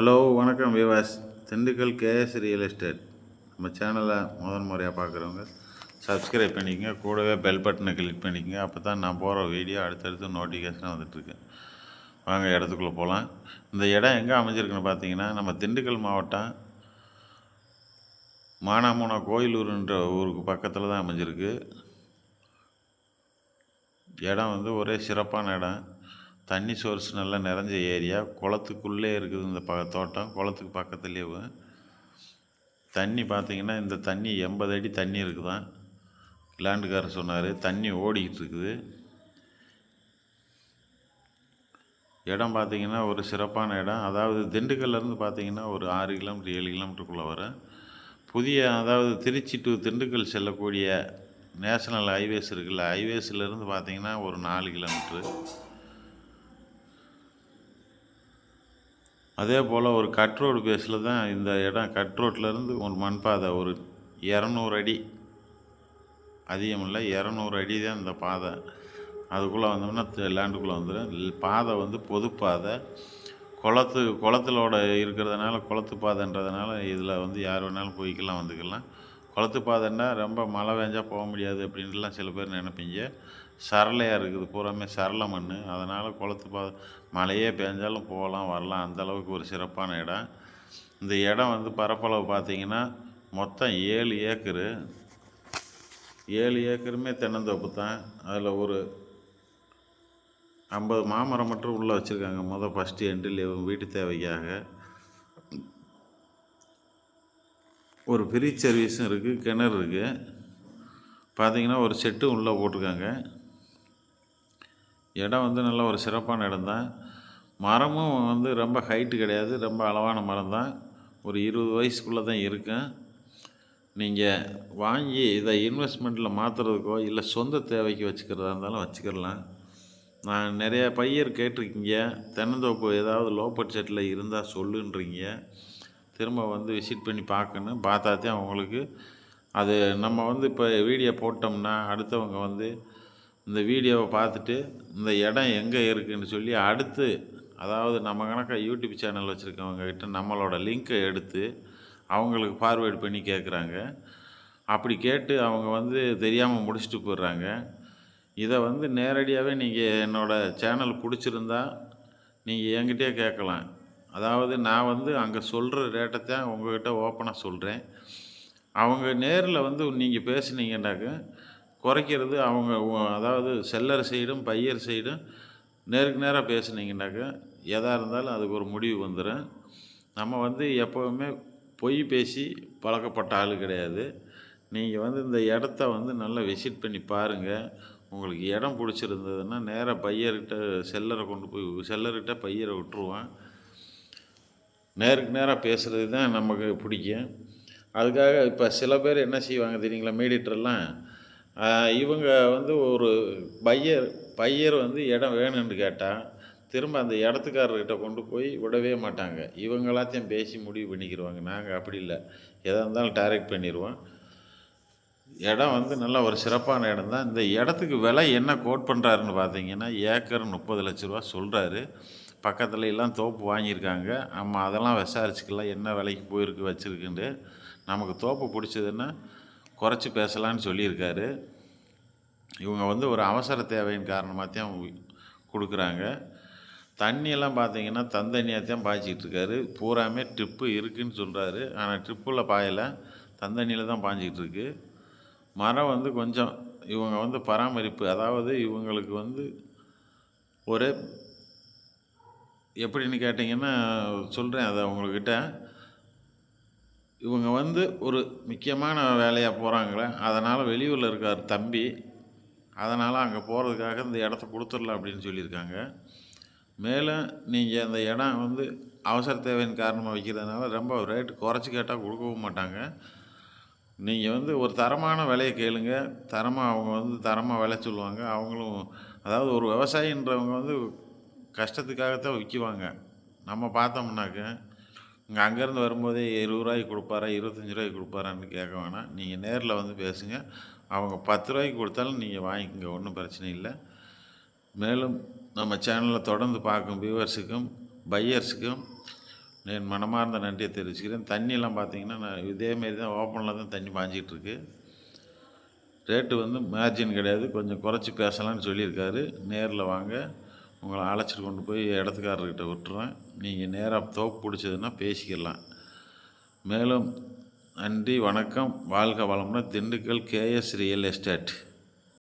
Hello வணக்கம் விவாஸ் Dindigul KS real estate நம்ம சேனலை முதன் முறையாக பார்க்குறவங்க சப்ஸ்கிரைப் பண்ணிக்கங்க. கூடவே பெல் பட்டனை கிளிக் பண்ணிக்கங்க. அப்போ தான் நான் போகிற வீடியோ அடுத்தடுத்து நோட்டிஃபிகேஷனாக வந்துட்டுருக்கு வாங்க இடத்துக்குள்ளே போகலாம் இந்த இடம் எங்கே அமைஞ்சிருக்குன்னு பார்த்தீங்கன்னா நம்ம திண்டுக்கல் மாவட்டம் மானாமூனா கோயிலூருன்ற ஊருக்கு பக்கத்தில் தான் அமைஞ்சிருக்கு. இடம் வந்து ஒரே சிறப்பான இடம். தண்ணி சோர்ஸ் நல்லா நிறைஞ்ச ஏரியா குளத்துக்குள்ளே இருக்குது இந்த ப தோட்டம் குளத்துக்கு பக்கத்துலேயே தண்ணி பார்த்தீங்கன்னா இந்த தண்ணி எண்பது அடி தண்ணி இருக்குதான். லேண்டுக்காரர் சொன்னார் தண்ணி ஓடிக்கிட்டு இருக்குது இடம் பார்த்தீங்கன்னா ஒரு சிறப்பான இடம். அதாவது திண்டுக்கல்லேருந்து பார்த்திங்கன்னா ஒரு ஆறு கிலோமீட்டர் ஏழு கிலோமீட்டருக்குள்ளே வரும். புதிய அதாவது திருச்சி டு திண்டுக்கல் செல்லக்கூடிய நேஷனல் ஹைவேஸ் இருக்குல்ல ஹைவேஸ்லேருந்து பார்த்தீங்கன்னா ஒரு நாலு கிலோமீட்ரு அதே போல் ஒரு கட் ரோடு பேஸில் தான் இந்த இடம். கட் ரோட்லேருந்து ஒரு மண் பாதை ஒரு இரநூறு அடி அதிகமில்லை இரநூறு அடி தான் இந்த பாதை. அதுக்குள்ளே வந்தோம்னா லேண்டுக்குள்ளே வந்துடும் பாதை வந்து பொது பாதை. குளத்து குளத்திலோட இருக்கிறதுனால குளத்து பாதைன்றதுனால இதில் வந்து யார் வேணாலும் போய்க்கலாம் வந்துக்கலாம். குளத்து பாதைன்னா ரொம்ப மழை பெஞ்சா போக முடியாது அப்படின்ட்டுலாம் சில பேர் நினைப்பீங்க. சரளையாக இருக்குது பூராமே சரள மண் அதனால் குளத்து பா மழையே பெஞ்சாலும் போகலாம் வரலாம். அந்தளவுக்கு ஒரு சிறப்பான இடம். இந்த இடம் வந்து பரப்பளவு பார்த்தீங்கன்னா மொத்தம் ஏழு ஏக்கரு. ஏழு ஏக்கருமே தென்னந்தோப்பு தான். அதில் ஒரு ஐம்பது மாமரம் மட்டும் உள்ளே வச்சுருக்காங்க. மொதல் ஃபஸ்ட்டு எண்டில் வீட்டு தேவைக்காக. ஒரு ஃப்ரீ சர்வீஸும் இருக்குது கிணறு இருக்குது பார்த்தீங்கன்னா ஒரு செட்டும் உள்ளே போட்டிருக்காங்க. இடம் வந்து நல்ல ஒரு சிறப்பான இடம் தான் மரமும் வந்து ரொம்ப ஹைட்டு கிடையாது ரொம்ப அளவான மரம் தான் ஒரு இருபது வயசுக்குள்ளே தான் இருக்கும். நீங்கள் வாங்கி இதை இன்வெஸ்ட்மெண்ட்டில் மாற்றுறதுக்கோ இல்லை சொந்த தேவைக்கு வச்சுக்கிறதா இருந்தாலும் வச்சுக்கிடலாம் நான் நிறைய பையர் கேட்டிருக்கீங்க தென்னந்தோப்பு ஏதாவது லோ பட்ஜெட்டில் இருந்தால் சொல்லுன்றீங்க. திரும்ப வந்து விசிட் பண்ணி பார்க்கணும். பார்த்தாத்தான் அவங்களுக்கு அது நம்ம வந்து இப்போ வீடியோ போட்டோம்னா அடுத்தவங்க வந்து இந்த வீடியோவை பார்த்துட்டு இந்த இடம் எங்கே இருக்குதுன்னு சொல்லி அடுத்து அதாவது நம்ம கணக்காக யூடியூப் சேனல் வச்சுருக்கவங்கக்கிட்ட நம்மளோட லிங்க்கை எடுத்து அவங்களுக்கு ஃபார்வேர்டு பண்ணி கேட்குறாங்க அப்படி கேட்டு அவங்க வந்து தெரியாமல் முடிச்சுட்டு போயிடுறாங்க. இதை வந்து நேரடியாகவே நீங்கள் என்னோடய சேனல் பிடிச்சிருந்தா நீங்கள் என்கிட்டயே கேட்கலாம். அதாவது நான் வந்து அங்கே சொல்கிற ரேட்டை தான் உங்கள்கிட்ட ஓப்பனாக சொல்கிறேன் அவங்க நேரில் வந்து நீங்கள் பேசுனீங்கன்னாக்க குறைக்கிறது. அவங்க அதாவது செல்லர் சைடும் பையர் சைடும் நேருக்கு நேராக பேசுனீங்கன்னாக்க எதாக இருந்தாலும் அதுக்கு ஒரு முடிவு வந்துடும் நம்ம வந்து எப்போவுமே பொய் பேசி பழக்கப்பட்ட ஆள் கிடையாது. நீங்கள் வந்து இந்த இடத்த வந்து நல்லா விசிட் பண்ணி பாருங்கள் உங்களுக்கு இடம் பிடிச்சிருந்ததுன்னா நேராக பையர்கிட்ட செல்லரை கொண்டு போய் செல்லர்கிட்ட பையரை விட்டுருவான். நேருக்கு நேராக பேசுகிறது தான் நமக்கு பிடிக்கும். அதுக்காக இப்போ சில பேர் என்ன செய்வாங்க தெரியுங்களா? மீடியேட்டர்லாம் இவங்க வந்து ஒரு பையர் பையர் வந்து இடம் வேணும்னு கேட்டால் திரும்ப அந்த இடத்துக்காரர்கிட்ட கொண்டு போய் விடவே மாட்டாங்க. இவங்களாத்தையும் பேசி முடிவு பண்ணிக்கிடுவாங்க நாங்கள் அப்படி இல்லை. எதாக இருந்தாலும் டைரக்ட் பண்ணிடுவோம் இடம் வந்து நல்ல ஒரு சிறப்பான இடம் தான் இந்த இடத்துக்கு விலை என்ன கோட் பண்ணுறாருன்னு பார்த்தீங்கன்னா ஏக்கர் முப்பது லட்ச ரூபா சொல்கிறாரு பக்கத்தில் எல்லாம் தோப்பு வாங்கியிருக்காங்க. நம்ம அதெல்லாம் விசாரிச்சுக்கலாம். என்ன விலைக்கு போயிருக்கு வச்சுருக்குன்ட்டு. நமக்கு தோப்பு பிடிச்சதுன்னா குறைச்சி பேசலான்னு சொல்லியிருக்காரு. இவங்க வந்து ஒரு அவசர தேவையின் காரணமாக தான் கொடுக்குறாங்க. தண்ணியெல்லாம் பார்த்தீங்கன்னா தந்தண்ணியாக தான் பாய்ச்சிக்கிட்டு இருக்காரு. பூராமே ட்ரிப்பு இருக்குதுன்னு சொல்கிறாரு ஆனால் ட்ரிப்பில் பாயலை. தந்தண்ணியில் தான் பாய்ஞ்சிக்கிட்டு இருக்கு. மரம் வந்து கொஞ்சம் இவங்க வந்து பராமரிப்பு. அதாவது இவங்களுக்கு வந்து ஒரு எப்படின்னு கேட்டிங்கன்னா சொல்கிறேன் அதை உங்கள்கிட்ட இவங்க வந்து ஒரு முக்கியமான வேலையாக போகிறாங்களே அதனால் வெளியூரில் இருக்கார் தம்பி. அதனால் அங்கே போகிறதுக்காக இந்த இடத்த கொடுத்துடலாம் அப்படின்னு சொல்லியிருக்காங்க. மேலும் நீங்கள் அந்த இடம் வந்து அவசர தேவையின் காரணமாக வைக்கிறதுனால ரொம்ப ரேட்டு குறைச்சி கேட்டால் கொடுக்கவும் மாட்டாங்க. நீங்கள் வந்து ஒரு தரமான விலையை கேளுங்க. தரமாக அவங்க வந்து தரமாக விலை சொல்லுவாங்க. அவங்களும் அதாவது ஒரு விவசாயின்றவங்க வந்து கஷ்டத்துக்காகத்தான் விற்குவாங்க நம்ம பார்த்தோம்னாக்க இங்கே அங்கேருந்து வரும்போதே இருபது ரூபாய்க்கு கொடுப்பாரா இருபத்தஞ்சி ரூபாய்க்கு கொடுப்பாரான்னு கேட்க வேணாம். நீங்கள் நேரில் வந்து பேசுங்க. அவங்க பத்து ரூபாய்க்கு கொடுத்தாலும் நீங்கள் வாங்கிக்கோங்க ஒன்றும் பிரச்சனை இல்லை. மேலும் நம்ம சேனலில் தொடர்ந்து பார்க்கும் வியூவர்ஸுக்கும் பையர்ஸுக்கும் என் மனமார்ந்த நன்றியை தெரிவிச்சுக்கிறேன். தண்ணியெல்லாம் பார்த்தீங்கன்னா நான் இதேமாரி தான் ஓப்பனில் தான் தண்ணி பாஞ்சிகிட்ருக்கு ரேட்டு வந்து மேஜின் கிடையாது. கொஞ்சம் குறைச்சி பேசலாம்னு சொல்லியிருக்காரு. நேரில் வாங்க. உங்களை அழைச்சிட்டு கொண்டு போய் இடத்துக்காரர்கிட்ட விட்டுறேன். நீங்கள் நேராக தோப்பு பிடிச்சதுன்னா பேசிக்கலாம். மேலும் நன்றி வணக்கம். வாழ்க வளமுடன் திண்டுக்கல் கேஎஸ் ரியல் எஸ்டேட்.